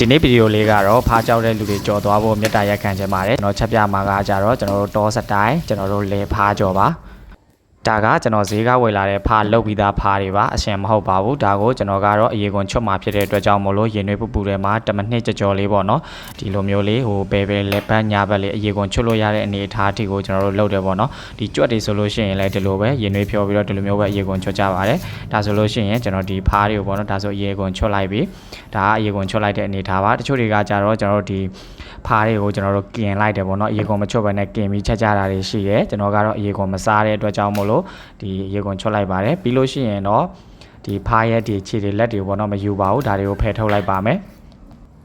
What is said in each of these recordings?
ဒီနေ့ဗီဒီယိုလေးကတော့ဖားကြောက်တဲ့လူတွေကြော်သွားဖို့မေတ္တာရက်ခံချင်ပါတယ်ကျွန်တော်ချက်ပြမှာကကြတော့ကျွန်တော်တို့တောစတိုင်ကျွန်တော်တို့လေဖားကြော်ပါ ဒါကကျွန်တော်ဈေးကဝယ်လာတဲ့ဖားလုတ်ပြီးသားဖားတွေပါအရှင်မဟုတ်ပါဘူးဒါကိုကျွန်တော်ကတော့အရေကွန်ချွတ်မှာဖြစ်တဲ့အတွက်ကြောင့်မလို့ရင်နှွေးပူပူထဲမှာတမနှစ်ကြော်ကြော်လေးပေါ့နော်ဒီလိုမျိုးလေးဟိုဘယ်ဘယ်လက်ပတ်ညာဘက်လေးအရေကွန်ချွတ်လို့ရတဲ့အနေအထားအထိကိုကျွန်တော်တို့လုပ်တယ်ပေါ့နော်ဒီကြွက်တွေဆိုလို့ရှိရင်လည်းဒီလိုပဲရင်နှွေးဖြောပြီးတော့ဒီလိုမျိုးပဲအရေကွန်ချွတ်ကြပါတယ်ဒါဆိုလို့ရှိရင်ကျွန်တော်ဒီဖားတွေကိုပေါ့နော်ဒါဆိုအရေကွန်ချွတ်လိုက်ပြီဒါကအရေကွန်ချွတ်လိုက်တဲ့အနေအထားပါတချို့တွေကကြတော့ကျွန်တော်တို့ဒီ ဖားတွေကိုကျွန်တော်တို့กินလိုက်တယ်ပေါ့နော်အရေကုန်မချွတ်ပဲနဲ့กินပြီးချက်ကြတာတွေရှိတယ်ကျွန်တော်ကတော့အရေကုန်မစားတဲ့အတွက်ကြောင့်မို့လို့ ု့ဒီအရေကုန်ချွတ်လိုက်ပါတယ်ပြီးလို့ရှိရင်တော့ဒီဖားရဲ့ဒီခြေတွေလက်တွေပေါ့နော်မယူပါဘူးဒါတွေကိုဖယ်ထုတ်လိုက်ပါမယ်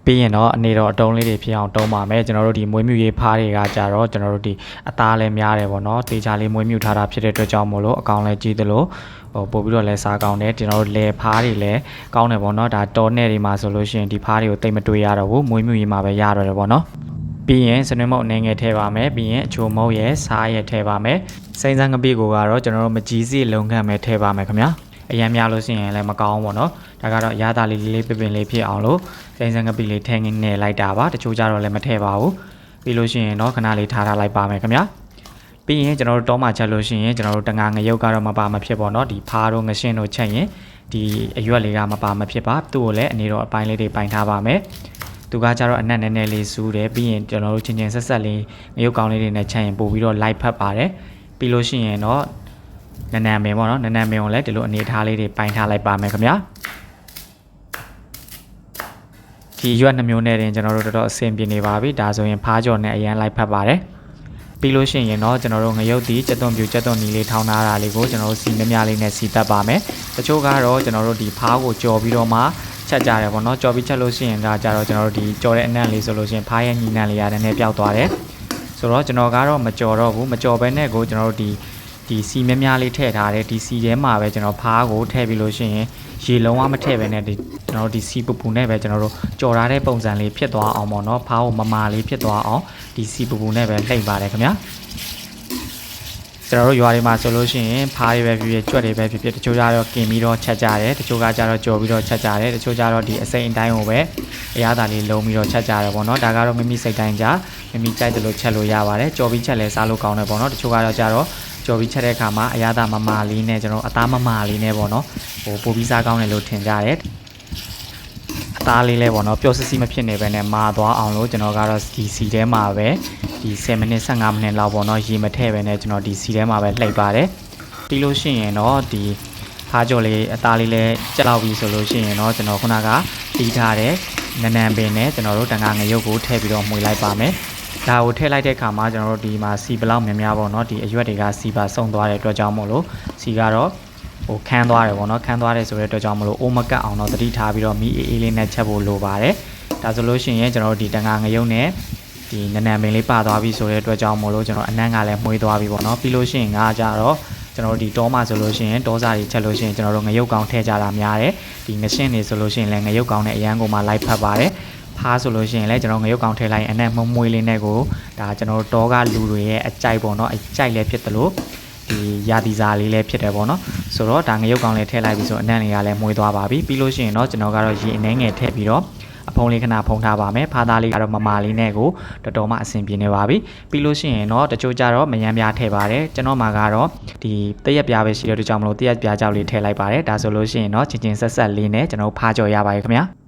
ပြီးရင်တော့အနေတော့အတုံးလေးတွေဖြစ်အောင်တုံးပါမယ်ကျွန်တော်တို့ဒီမွေးမြူရေးဖားတွေကကြတော့ကျွန်တော်တို့ဒီအသားလည်းများတယ်ပေါ့နော်တေချာလေးမွေးမြူထားတာဖြစ်တဲ့အတွက်ကြောင့်မို့လို့အကောင်လည်းကြီးသလိုဟိုပို့ပြီးတော့လဲစားကောင်းတယ်ကျွန်တော်တို့လဲဖားတွေလည်းကောင်းတယ်ပေါ့နော်ဒါတော်နဲ့တွေမှာဆိုလို့ရှိရင်ဒီဖားတွေကိုတိတ်မတွေးရတော့ဘူးမွေးမြူရေးမှာပဲရတော့တယ်ပေါ့နော် ပြီးရင်စနွေးမုတ်အနေငယ်ထည့်ပါမယ်ပြီးရင်အချိုမုတ်ရဲ့စားရဲ့ထည့်ပါမယ်စိမ့်စမ်းကပိကိုကတော့ကျွန်တော်တို့မကြီးစီလုံခန့်မဲ့ထည့်ပါမယ်ခင်ဗျာအရင်များလို့ရှိရင်လည်းမကောင်းဘူးပေါ့နော်ဒါကတော့ရတာလေးလေးပပင်လေးဖြစ်အောင်လို့စိမ့်စမ်းကပိလေးထည့်နေလိုက်တာပါတချို့ကြတော့လည်းမထည့်ပါဘူးပြီးလို့ရှိရင်တော့ခဏလေးထားထားလိုက်ပါမယ်ခင်ဗျာပြီးရင်ကျွန်တော်တို့တောမှာချက်လို့ရှိရင်ကျွန်တော်တို့တငါငရုတ်ကတော့မပါမဖြစ်ပေါ့နော်ဒီဖားတို့ငရှင်းတို့ချက်ရင်ဒီအရွက်လေးကမပါမဖြစ်ပါသူ့ကိုလည်းအနေတော့အပိုင်းလေးတွေပိုင်ထားပါမယ် သူကကြတော့အနက်နည်းနည်းလေးစူးတယ်ပြီးရင်ကျွန်တော်တို့ချင်းချင်းဆက်ဆက်လေးငရုတ်ကောင်းလေးတွေနဲ့ချက်ရင်ပို့ပြီးတော့ live ဖတ်ပါတယ်ပြီးလို့ရှိရင်တော့နနံမင်ပေါ့နော်နနံမင်ကိုလည်းဒီလိုအနေထားလေးတွေပိုင်ထားလိုက်ပါမယ်ခင်ဗျာဒီရွက်နှမျိုးနဲ့တင်ကျွန်တော်တို့တော်တော်အဆင်ပြေနေပါပြီဒါဆိုရင်ဖားကြော်နဲ့အရန် live ဖတ်ပါတယ် ပြီးလို့ရှိရင်တော့ကျွန်တော်တို့ငရုတ်တီကြက်သွန်ပြူကြက်သွန်နီလေးထောင်းထားတာလေးကိုကျွန်တော်တို့စီမများလေးနဲ့စီတက်ပါမယ်တချို့ကတော့ကျွန်တော်တို့ဒီဖားကိုကြော်ပြီးတော့မှချက်ကြတယ်ပေါ့နော်ကြော်ပြီးချက်လို့ရှိရင်ကကြတော့ကျွန်တော်တို့ဒီကြော်တဲ့အနံ့လေးဆိုလို့ရှိရင်ဖားရဲ့ညီနံ့လေးရတဲ့နဲ့ပျောက်သွားတယ်ဆိုတော့ကျွန်တော်ကတော့မကြော်တော့ဘူးမကြော်ဘဲနဲ့ကိုကျွန်တော်တို့ဒီ ဒီစီများများလေးထည့်ထားတယ်ဒီစီထဲမှာပဲကျွန်တော်ဖားကိုထည့်ပြီးလို့ရှိရင်ရေလုံးဝမထည့်ဘဲနဲ့ဒီကျွန်တော်တို့ဒီစီပူပူနဲ့ပဲကျွန်တော်တို့ကြော်ထားတဲ့ပုံစံလေးဖြစ်သွားအောင်ပေါ့နော်ဖားကိုမမာလေးဖြစ်သွားအောင်ဒီစီပူပူနဲ့ပဲလှိမ့်ပါတယ်ခင်ဗျာကျွန်တော်တို့ရွာတွေမှာဆိုလို့ရှိရင်ဖားတွေပဲဖြစ်ဖြစ်ကြွက်တွေပဲဖြစ်ဖြစ်တချို့ကြတော့กินပြီးတော့ချက်ကြတယ်တချို့ကကြတော့ကြော်ပြီးတော့ချက်ကြတယ်တချို့ကြတော့ဒီအစိမ့်အတိုင်းကိုပဲအရသာလေးလုံးပြီးတော့ချက်ကြတယ်ပေါ့နော်ဒါကတော့မိမိစိတ်တိုင်းကြမိမိကြိုက်တယ်လို့ချက်လို့ရပါတယ်ကြော်ပြီးချက်လဲစားလို့ကောင်းတယ်ပေါ့နော်တချို့ကတော့ကြတော့ ကြော်ပြီးချက်တဲ့အခါမှာအရသာမမာလေးနဲ့ကျွန်တော်အသားမမာလေးနဲ့ပေါ့နော်ဟိုပိုပြီးစားကောင်းတယ်လို့ထင်ကြတယ်အသားလေးလဲပေါ့နော်ပျော်စစ်စစ်မဖြစ်နေပဲနဲ့မာသွားအောင်လို့ကျွန်တော်ကတော့ဒီစီထဲမှာပဲဒီ10မိနစ်15မိနစ်လောက်ပေါ့နော်ရေမထည့်ပဲနဲ့ကျွန်တော်ဒီစီထဲမှာပဲလှိပ်ပါတယ်ပြီးလို့ရှိရင်တော့ဒီဖားကြော်လေးအသားလေးလဲကြက်လောက်ပြီဆိုလို့ရှိရင်တော့ကျွန်တော်ခုနကတီးထားတဲ့နနံပင်နဲ့ကျွန်တော်တို့တန်ခါငရုတ်ကိုထည့်ပြီးတော့မှွေလိုက်ပါမယ် ဒါကိုထည့်လိုက်တဲ့အခါမှာကျွန်တော်တို့ဒီမှာစီဘလောက်များများပေါ့နော်ဒီအရွက်တွေကစီပါစုံသွားတဲ့အတွက်ကြောင့်မို့လို့စီကတော့ဟိုခန်းသွားတယ်ပေါ့နော်ခန်းသွားတယ်ဆိုတဲ့အတွက်ကြောင့်မလို့အိုးမကတ်အောင်တော့သတိထားပြီးတော့မီးအေးအေးလေးနဲ့ချက်ဖို့လိုပါတယ်ဒါဆိုလို့ရှိရင်ကျွန်တော်တို့ဒီတန်ခါငရုတ်နဲ့ဒီနနံပင်လေးပါသွားပြီဆိုတဲ့အတွက်ကြောင့်မို့လို့ကျွန်တော်အနံ့ကလည်းမှွေးသွားပြီပေါ့နော်ပြီးလို့ရှိရင်ငါကြတော့ကျွန်တော်တို့ဒီတောမှာဆိုလို့ရှိရင်တောစာတွေချက်လို့ရှိရင်ကျွန်တော်တို့ငရုတ်ကောင်းထည့်ကြတာများတယ်ဒီငရှင်းတွေဆိုလို့ရှိရင်လည်းငရုတ်ကောင်းနဲ့အရန်ကိုမှလိုက်ဖက်ပါတယ် ဖားဆိုလို့ရှိရင်လည်းကျွန်တော်ငရုတ်ကောင်းထည့်လိုက်ရင်အနံ့မမွေးလေးနဲ့ကိုဒါကျွန်တော်တို့တောကလူတွေရဲ့အကြိုက်ပေါ့နော်အကြိုက်လည်းဖြစ်တယ်လို့ဒီရာသီစာလေးလည်းဖြစ်တယ်ပေါ့နော်ဆိုတော့ဒါငရုတ်ကောင်းလေးထည့်လိုက်ပြီဆိုအနံ့လေးကလည်းမွေးသွားပါပြီပြီးလို့ရှိရင်တော့ကျွန်တော်ကတော့ရေအနှဲငယ်ထည့်ပြီးတော့အဖုံးလေးခဏဖုံးထားပါမယ်ဖားသားလေးကတော့မမာလေးနဲ့ကိုတော်တော်မှအဆင်ပြေနေပါပြီပြီးလို့ရှိရင်တော့တချို့ကြတော့မယမ်းပြားထည့်ပါတယ်ကျွန်တော်မှာကတော့ဒီတရက်ပြားပဲရှိတဲ့အတွက်ကြောင့်မလို့တရက်ပြားကြောက်လေးထည့်လိုက်ပါတယ်ဒါဆိုလို့ရှိရင်တော့ချင်းချင်းဆက်ဆက်လေးနဲ့ကျွန်တော်ဖားကြော်ရပါရဲ့ခင်ဗျာ